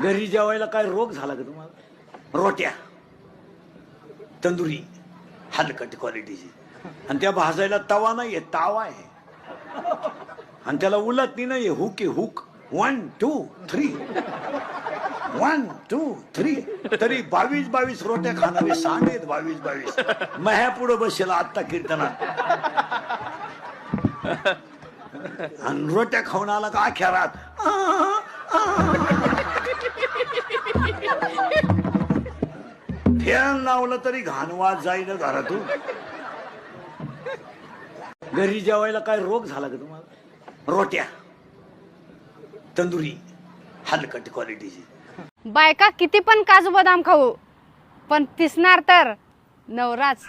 घरी जेवायला काय रोग झाला का तुम्हाला? रोट्या तंदुरी हलकट क्वालिटीची. आणि त्या भाजायला तवा नाही आहे तावा आहे. आणि त्याला उलटणी आहे हुक आहे hook. One two three one two three तरी बावीस बावीस रोट्या खाणारे सांगेत बावीस बावीस मह्या पुढे बसेल आत्ता कीर्तनात. आणि रोट्या खाऊन आला का अख्या रात? फॅन लावलं तरी घाणवाद जाईन घरातून. घरी जेवायला काय रोग झाला का तुम्हाला? रोट्या. तंदुरी. हलकट क्वालिटीची. बायका किती पण काजू बदाम खाऊ पण पिसणार तर नवराच.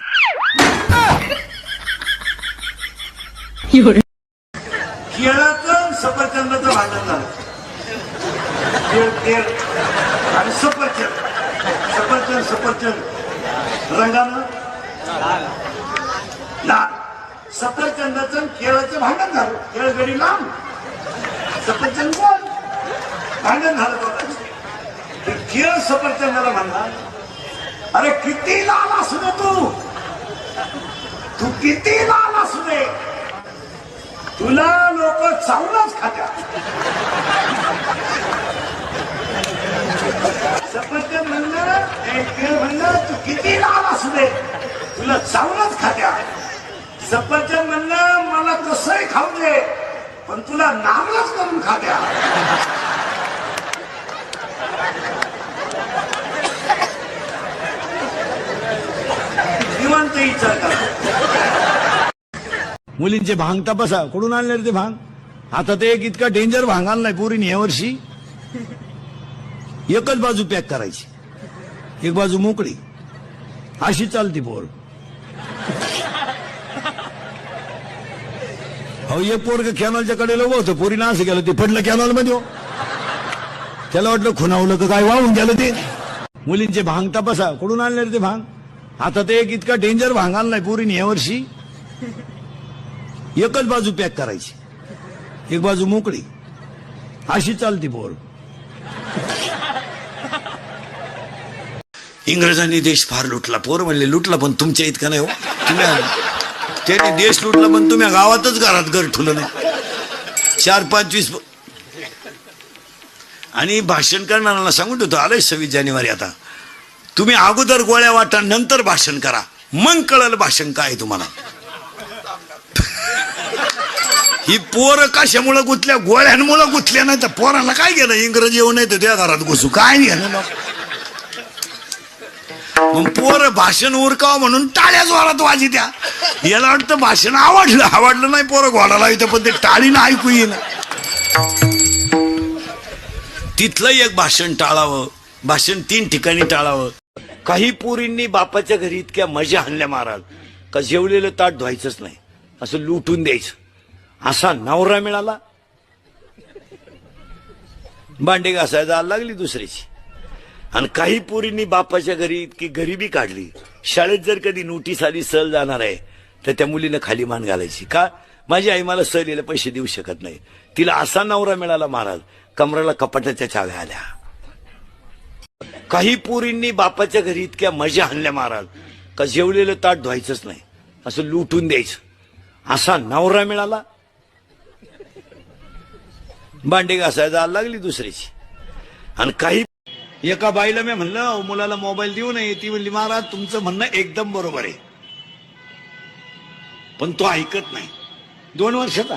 केळाचं झालं केळ आणि सफरचंद सफरचंद सफरचंद रंगानं? लाल सफरचंदाचं केळाचं भांडण झालं. केळ गडी लांब. सफरचंद गोल. भांडण झालं तर केळ सफरचंदाला म्हणला अरे किती लाल असू दे तू. तू किती लाल असू दे. तुला लोक चावूनच खात्या सफरचंद म्हणलं म्हणलं तू किती लाल असू दे तुला चांगलंच खात्या सफरचंद म्हणलं मला कसंही खाऊ दे पण तुला नामलाच करून खात्या विचार करा मुलींचे भांग तपासा. कुठून आणले रे ते भांग? आता ते एक इतका डेंजर भांग आणलाय पोरीने यावर्षी एकच बाजू पॅक करायची. एक बाजू मोकळी. अशी चालती पोर. अहो एक पोरग कॅनॉलच्या कडेला उभं होतं. पोरीनं असं गेलं ते पडलं कॅनॉलमध्ये हो. त्याला वाटलं खुनावलं का काय वाहून गेलं ते. मुलींचे भांग तपासा. कुठून आणले रे ते भांग? आता ते एक इतका डेंजर भांग आणलाय पोरीने यावर्षी एकच बाजू पॅक करायची. एक बाजू मोकळी. अशी चालती पोर. इंग्रजांनी देश फार लुटला. पोर म्हणले लुटला पण तुमच्या इतका नाही हो. तुम्ही त्यांनी देश लुटला पण तुम्ही गावातच घरात घर ठुलं नाही. चार पंचवीस आणि भाषण करणाऱ्यांना सांगून ठेवतो आलंय सव्वीस जानेवारी आता. तुम्ही अगोदर गोळ्या वाटा नंतर भाषण करा. मग कळलं भाषण काय आहे तुम्हाला. ही पोरं कशामुळं गुंतल्या? गोळ्यांमुळं गुतल्या नाही तर पोरांना काय गेलं इंग्रजी येऊ नाही तर त्या घरात घुसू. काय गेलं मग भाषण उरकाव म्हणून टाळ्या जोरात वाजी द्या याला वाटतं भाषण आवडलं. आवडलं नाही पोरं घोडाला इथं पण ते टाळीनं ऐकू येईन. तिथलं एक भाषण टाळावं. भाषण तीन ठिकाणी टाळावं. काही पोरींनी बापाच्या घरी इतक्या मजा आणल्या महाराज. का जेवलेलं ताट धुवायचंच नाही. असं लुटून द्यायचं. असा नवरा मिळाला. भांडे घासायला जायला लागली दुसऱ्याची. आणि काही पोरींनी बापाच्या घरी इतकी गरिबी काढली. शाळेत जर कधी नोटीस आली सहल जाणार आहे तर त्या मुलीनं खाली मान घालायची. का? माझी आई मला सहलीला पैसे देऊ शकत नाही. तिला असा नवरा मिळाला महाराज कमराला कपाटाच्या चाव्या आल्या. काही पोरींनी बापाच्या घरी इतक्या मजा आणल्या महाराज का जेवलेलं ताट धुवायचंच नाही. असं लुटून द्यायचं. असा नवरा मिळाला. भांडे घासायला जायला लागली दुसऱ्याची आणि काही एका बाईला मी म्हणलं "अहो, मुलाला मोबाईल देऊ नये. ती म्हणली महाराज तुमचं म्हणणं एकदम बरोबर आहे. पण तो ऐकत नाही. दोन वर्षाचा.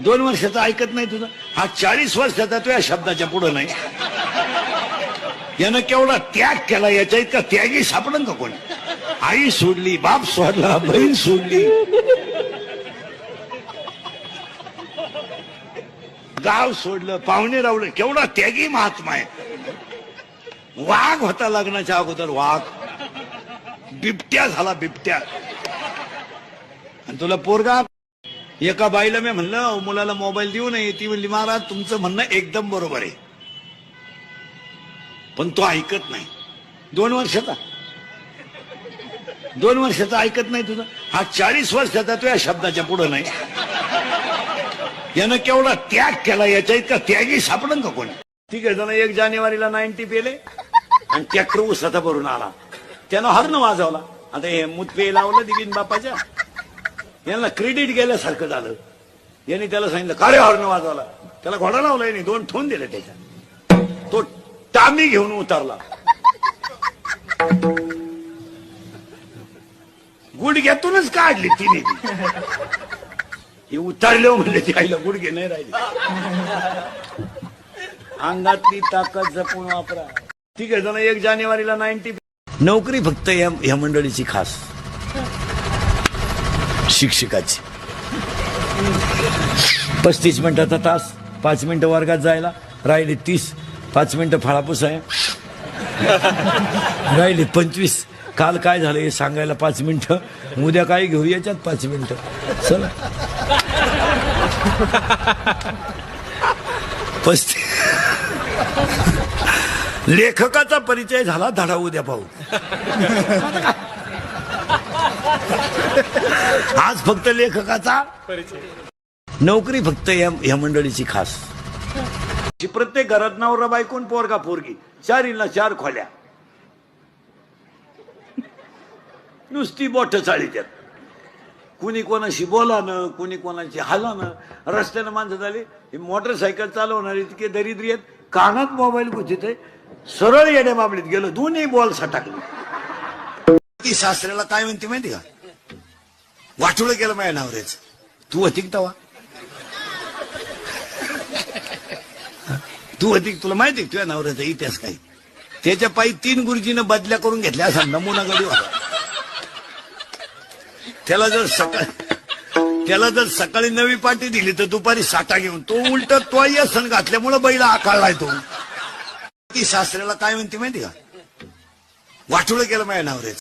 दोन वर्षाचा ऐकत नाही तुझा. हा चाळीस वर्षाचा तो या शब्दाच्या पुढं नाही. यानं केवढा त्याग केला याच्या इतका त्यागी सापडन का कोणी? आई सोडली बाप सोडला बहीण सोडली. गाव सोडलं पाहुणे रावलं केवढा त्यागी महात्मा आहे. वाघ होता लग्नाच्या अगोदर वाघ. बिबट्या झाला बिबट्या. आणि तुला पोरगा एका बाईला मी म्हणलं मुलाला मोबाईल देऊ नये. ती म्हणली महाराज तुमचं म्हणणं एकदम बरोबर आहे. पण तो ऐकत नाही. दोन वर्षाचा. दोन वर्षाचा ऐकत नाही तुझं. हा चाळीस वर्षाचा तो या शब्दाच्या पुढे नाही. यानं केवढा त्याग केला याच्या इतका त्यागी सापडन का कोणी? ठीक आहे त्यानं एक जानेवारीला नाईन्टी पेले. आणि ट्रॅक्टर उसाचा भरून आला. त्यानं हर्ण वाजवला. आता हे मुतपे लावलं दिवीन बापाच्या. यांना क्रेडिट गेल्यासारखं झालं. यांनी त्याला सांगितलं का रे हॉर्न वाजवला त्याला घोडा लावला यांनी दोन ठोन दिले त्याच्या. तो टामी घेऊन उतरला. गुडघ्यातूनच काढली तिने हे उतरले म्हणले ती आईला गुडघे नाही राहिले. अंगातली ताकद जपून वापरा. ठीक आहे जण एक जानेवारीला नाईन्टी नोकरी फक्त या या मंडळीची खास. शिक्षकाची. पस्तीस मिनिटाचा तास पाच मिनिटं वर्गात जायला राहिले तीस पाच मिनिटं फळापूस आहे. राहिले पंचवीस. काल काय झालं हे सांगायला पाच मिनटं उद्या काय घेऊ याच्यात पाच मिनटं. चला. लेखकाचा परिचय झाला धडा उद्या पाहू. आज फक्त लेखकाचा? नोकरी फक्त या या मंडळीची खास. प्रत्येक घरात नवरा बायकोन पोरगा पोरगी चारीला चार खोल्या. नुसती बोट चाळी त्यात कुणी कोणाशी बोलानं कुणी कोणाशी हालानं रस्त्यानं माणसं झाली ही मोटरसायकल चालवणारी इतके दरिद्री आहेत कानात मोबाईल गुचित आहे सरळ येड्या बाबलीत गेलो दोन्ही बॉल सटाकले. ती सासऱ्याला काय म्हणते माहिती का? वाटोळं गेलं माझ्या नावरेच तू अधिक तवा? तू अधिक तुला माहिती तुझ्या नवऱ्याचा इतिहास काही त्याच्या पायी तीन गुरुजीनं बदल्या करून घेतल्या असा नमुना गडी होता. त्याला जर सकाळी त्याला जर सकाळी नवी पाटी दिली तर दुपारी साठा घेऊन तो उलट तो सण घातल्यामुळे बैला आकाळलाय तो. ती सासऱ्याला काय म्हणते माहिती का? वाटोळं केलं माझ्या नवऱ्याचं.